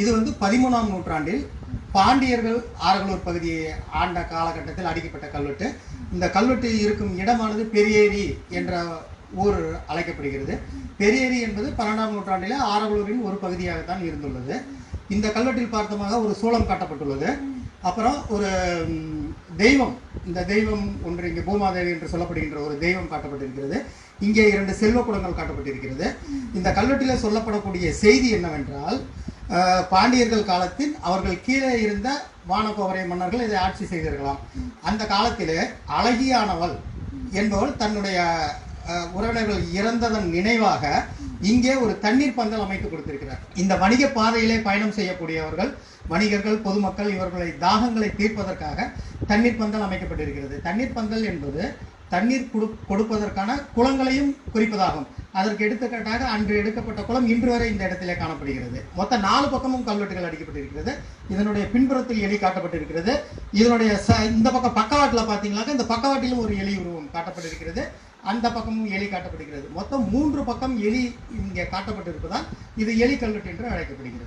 இது வந்து பதிமூணாம் நூற்றாண்டில் பாண்டியர்கள் ஆரகலூர் பகுதியை ஆண்ட காலகட்டத்தில் அடிக்கப்பட்ட கல்வெட்டு. இந்த கல்வெட்டு இருக்கும் இடமானது பெரியேரி என்ற ஊர் அழைக்கப்படுகிறது. பெரியேரி என்பது பன்னெண்டாம் நூற்றாண்டில் ஆரகலூரின் ஒரு பகுதியாகத்தான் இருந்துள்ளது. இந்த கல்வெட்டில் பார்த்தமாக ஒரு சூளம் காட்டப்பட்டுள்ளது. அப்புறம் ஒரு தெய்வம் இந்த தெய்வம் ஒன்று இங்கே பூமாதேவி என்று சொல்லப்படுகின்ற ஒரு தெய்வம் காட்டப்பட்டிருக்கிறது. இங்கே இரண்டு செல்வ குடங்கள் காட்டப்பட்டிருக்கிறது. இந்த கல்வெட்டில் சொல்லப்படக்கூடிய செய்தி என்னவென்றால் பாண்டியர்கள் காலத்தில் அவர்கள் கீழே இருந்த வானகோவரை மன்னர்கள் இதை ஆட்சி செய்திருக்கலாம். அந்த காலத்திலே அழகியானவள் என்பவள் தன்னுடைய உறவினர்கள் இறந்ததன் நினைவாக இங்கே ஒரு தண்ணீர் பந்தல் அமைத்து கொடுத்திருக்கிறார். இந்த வணிக பாதையிலே பயணம் செய்யக்கூடியவர்கள் வணிகர்கள் பொதுமக்கள் இவர்களை தாகங்களை தீர்ப்பதற்காக தண்ணீர் பந்தல் அமைக்கப்பட்டிருக்கிறது. தண்ணீர் பந்தல் என்பது தண்ணீர் கொடு கொடுப்பதற்கான குளங்களையும் குறிப்பதாகும். அதற்கு எடுத்துக்காட்டாக அன்று எடுக்கப்பட்ட குளம் இன்று வரை இந்த இடத்திலே காணப்படுகிறது. மொத்த நாலு பக்கமும் கல்வெட்டுகள் அடிக்கப்பட்டிருக்கிறது. இதனுடைய பின்புறத்தில் எலி காட்டப்பட்டிருக்கிறது. இதனுடைய ச இந்த பக்கம் பக்கவாட்டில் பார்த்தீங்கன்னாக்க இந்த பக்கவாட்டிலும் ஒரு எலி உருவம் காட்டப்பட்டிருக்கிறது. அந்த பக்கமும் எலி காட்டப்படுகிறது. மொத்தம் மூன்று பக்கம் எலி இங்கே காட்டப்பட்டிருப்பதால் இது எலி கல்வெட்டு என்று அழைக்கப்படுகிறது.